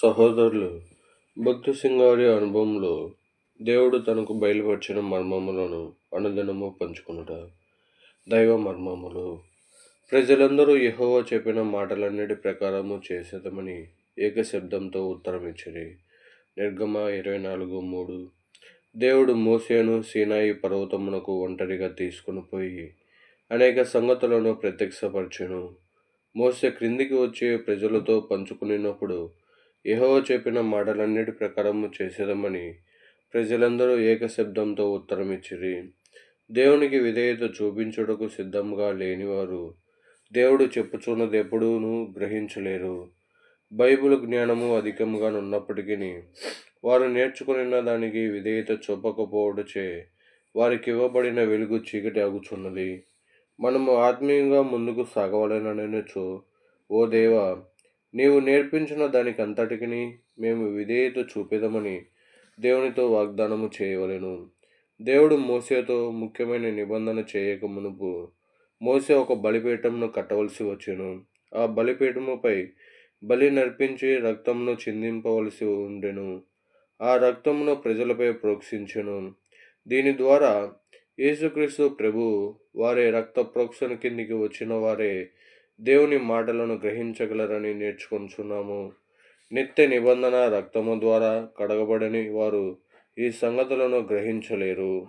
సహోదరులు భక్తి సింగారి అనుభవంలో దేవుడు తనకు బయలుపరిచిన మర్మములను అనుదినము పంచుకునుట. దైవ మర్మములు. ప్రజలందరూ యెహోవా చెప్పిన మాటలన్నిటి ప్రకారము చేసేదమని ఏకశబ్దంతో ఉత్తరం ఇచ్చిరి నిర్గమ ఇరవై నాలుగు మూడు. దేవుడు మోసేను సీనాయి పర్వతమునకు ఒంటరిగా తీసుకుని పోయి అనేక సంగతులను ప్రత్యక్షపరచెను. మోసే క్రిందికి వచ్చే ప్రజలతో పంచుకునినప్పుడు యహో చెప్పిన మాటలన్నిటి ప్రకారము చేసేదమని ప్రజలందరూ ఏకశబ్దంతో ఉత్తరం ఇచ్చిరి దేవునికి విధేయత చూపించుటకు సిద్ధంగా లేనివారు దేవుడు చెప్పుచున్నది ఎప్పుడూను గ్రహించలేరు. బైబిల్ జ్ఞానము అధికంగా ఉన్నప్పటికీ వారు నేర్చుకున్న దానికి విధేయత చూపకపోవడచే వారికి ఇవ్వబడిన వెలుగు చీకటి అగుచున్నది మనము ఆత్మీయంగా ముందుకు సాగవలననొచ్చు ఓ దేవా నీవు నేర్పించిన దానికంతటికి మేము విధేయత చూపేదమని దేవునితో వాగ్దానము చేయవలెను. దేవుడు మోసేతో ముఖ్యమైన నిబంధన చేయక మునుపు మోసే ఒక బలిపీఠంను కట్టవలసి వచ్చెను. ఆ బలిపీఠముపై బలి నర్పించి రక్తమును చిందింపవలసి ఉండెను. ఆ రక్తమును ప్రజలపై ప్రోక్షించెను. దీని ద్వారా యేసుక్రీస్తు ప్రభు వారే రక్త ప్రోక్షణ కిందికి వచ్చిన వారే దేవుని మాటలను గ్రహించగలరని నేర్చుకుంటున్నాము నిత్య నిబంధన రక్తము ద్వారా కడగబడని వారు ఈ సంగతులను గ్రహించలేరు.